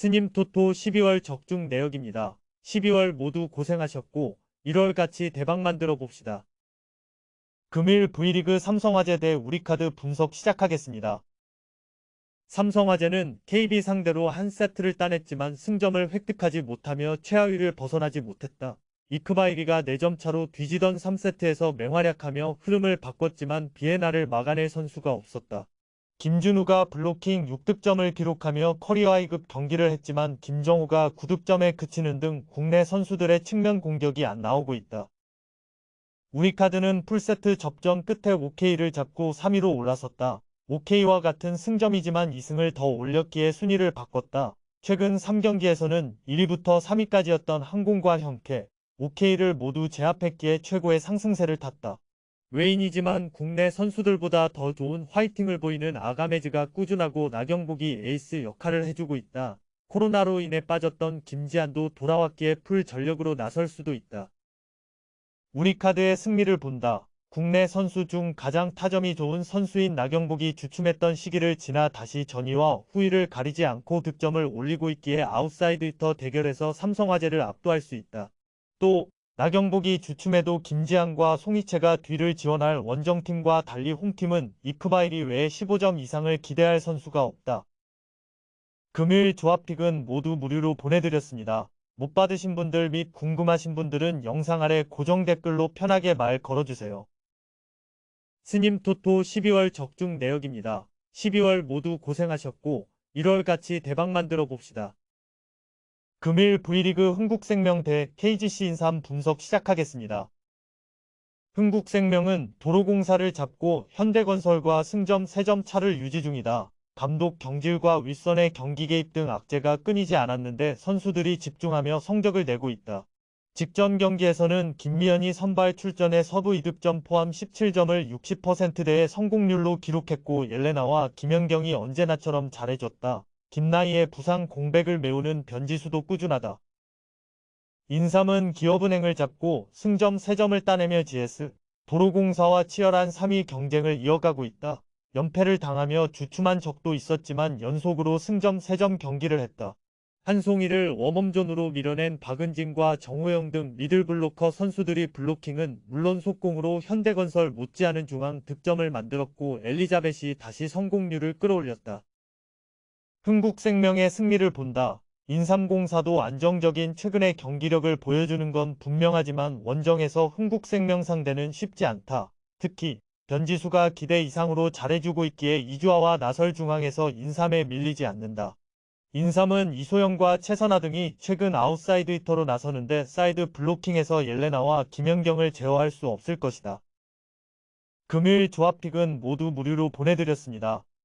스님 토토 12월 적중 내역입니다. 12월 모두 고생하셨고 1월 같이 대박 만들어 봅시다. 금일 V리그 삼성화재 대 우리카드 분석 시작하겠습니다. 삼성화재는 KB 상대로 한 세트를 따냈지만 승점을 획득하지 못하며 최하위를 벗어나지 못했다. 이크바이리가 4점 차로 뒤지던 3세트에서 맹활약하며 흐름을 바꿨지만 비에나를 막아낼 선수가 없었다. 김준우가 블로킹 6득점을 기록하며 커리어 하이급 경기를 했지만 김정우가 9득점에 그치는 등 국내 선수들의 측면 공격이 안 나오고 있다. 우리 카드는 풀세트 접전 끝에 OK를 잡고 3위로 올라섰다. OK와 같은 승점이지만 2승을 더 올렸기에 순위를 바꿨다. 최근 3경기에서는 1위부터 3위까지였던 항공과 형캐, OK를 모두 제압했기에 최고의 상승세를 탔다. 외인이지만 국내 선수들보다 더 좋은 화이팅을 보이는 아가메즈가 꾸준하고 나경복이 에이스 역할을 해주고 있다. 코로나로 인해 빠졌던 김지한도 돌아왔기에 풀 전력으로 나설 수도 있다. 우리카드의 승리를 본다. 국내 선수 중 가장 타점이 좋은 선수인 나경복이 주춤했던 시기를 지나 다시 전위와 후위를 가리지 않고 득점을 올리고 있기에 아웃사이드 히터 대결에서 삼성화재를 압도할 수 있다. 또 나경복이 주춤해도 김지한과 송이채가 뒤를 지원할 원정팀과 달리 홈팀은 이크바일이 외에 15점 이상을 기대할 선수가 없다. 금요일 조합픽은 모두 무료로 보내드렸습니다. 못 받으신 분들 및 궁금하신 분들은 영상 아래 고정 댓글로 편하게 말 걸어주세요. 스님 토토 12월 적중 내역입니다. 12월 모두 고생하셨고 1월 같이 대박 만들어 봅시다. 금일 V리그 흥국생명 대 KGC 인삼 분석 시작하겠습니다. 흥국생명은 도로공사를 잡고 현대건설과 승점 3점 차를 유지 중이다. 감독 경질과 윗선의 경기 개입 등 악재가 끊이지 않았는데 선수들이 집중하며 성적을 내고 있다. 직전 경기에서는 김미연이 선발 출전해 서부 2득점 포함 17점을 60%대의 성공률로 기록했고 옐레나와 김연경이 언제나처럼 잘해줬다. 김나희의 부상 공백을 메우는 변지수도 꾸준하다. 인삼은 기업은행을 잡고 승점 3점을 따내며 GS, 도로공사와 치열한 3위 경쟁을 이어가고 있다. 연패를 당하며 주춤한 적도 있었지만 연속으로 승점 3점 경기를 했다. 한송이를 웜홈존으로 밀어낸 박은진과 정호영 등 미들블로커 선수들이 블로킹은 물론 속공으로 현대건설 못지않은 중앙 득점을 만들었고 엘리자벳이 다시 성공률을 끌어올렸다. 흥국생명의 승리를 본다. 인삼공사도 안정적인 최근의 경기력을 보여주는 건 분명하지만 원정에서 흥국생명 상대는 쉽지 않다. 특히 변지수가 기대 이상으로 잘해주고 있기에 이주아와 나설 중앙에서 인삼에 밀리지 않는다. 인삼은 이소영과 최선아 등이 최근 아웃사이드 히터로 나서는데 사이드 블로킹에서 옐레나와 김연경을 제어할 수 없을 것이다. 금요일 조합픽은 모두 무료로 보내드렸습니다.